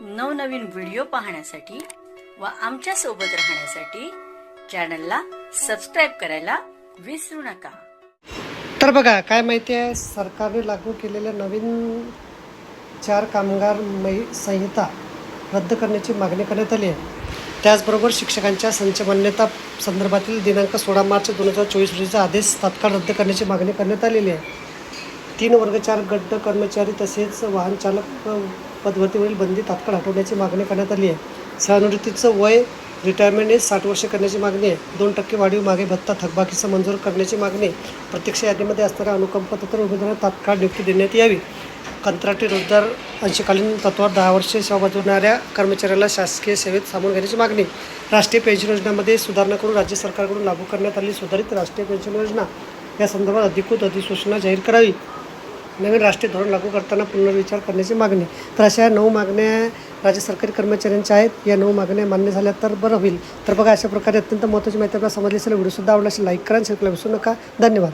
नवनवीन व्हिडिओ पाहण्यासाठी व आमच्यासोबत राहण्यासाठी चॅनलला सबस्क्राईब करायला विसरू नका. तर बघा काय माहिती आहे? सरकारने लागू केलेल्या नवीन चार कामगार मै संहिता रद्द करण्याची मागणी करण्यात आली आहे. त्याचबरोबर शिक्षकांच्या संच मान्यता संदर्भातील दिनांक सोळा मार्च दोन हजार चोवीस रोजीचा आदेश तात्काळ रद्द करण्याची मागणी करण्यात आलेली आहे. तीन वर्ग चार गट कर्मचारी तसेच वाहन चालक पदभरतीवरील बंदी तात्काळ हटवण्याची मागणी करण्यात आली आहे. सेवानिवृत्तीचं वय रिटायरमेंट एज साठ वर्ष करण्याची मागणी आहे. दोन टक्के वाढीव मागे भत्ता थकबाकीचं मंजूर करण्याची मागणी प्रत्यक्ष यादीमध्ये असणाऱ्या अनुकंपत्र उमेदवारांना तात्काळ नियुक्ती देण्यात यावी. कंत्राटी रोजगार अंशकालीन तत्वावर दहा वर्षे सेवा बजावणाऱ्या कर्मचाऱ्याला शासकीय सेवेत सामावून घेण्याची मागणी. राष्ट्रीय पेन्शन योजनेमध्ये सुधारणा करून राज्य सरकारकडून लागू करण्यात आली सुधारित राष्ट्रीय पेन्शन योजना. या संदर्भात अधिकृत अधिसूचना जाहीर करावी. नवीन राष्ट्रीय धोरण लागू करताना पुनर्विचार करण्याची मागणी. तर अशा या नऊ मागण्या राज्य सरकारी कर्मचाऱ्यांच्या आहेत. या नऊ मागण्या मान्य झाल्या तर बरं होईल. तर बघा अशा प्रकारे अत्यंत महत्त्वाची माहिती आपल्याला समजली असेल व्हिडिओसुद्धा आवडला असेल लाईक करा आणि शेअर विसरू नका. धन्यवाद.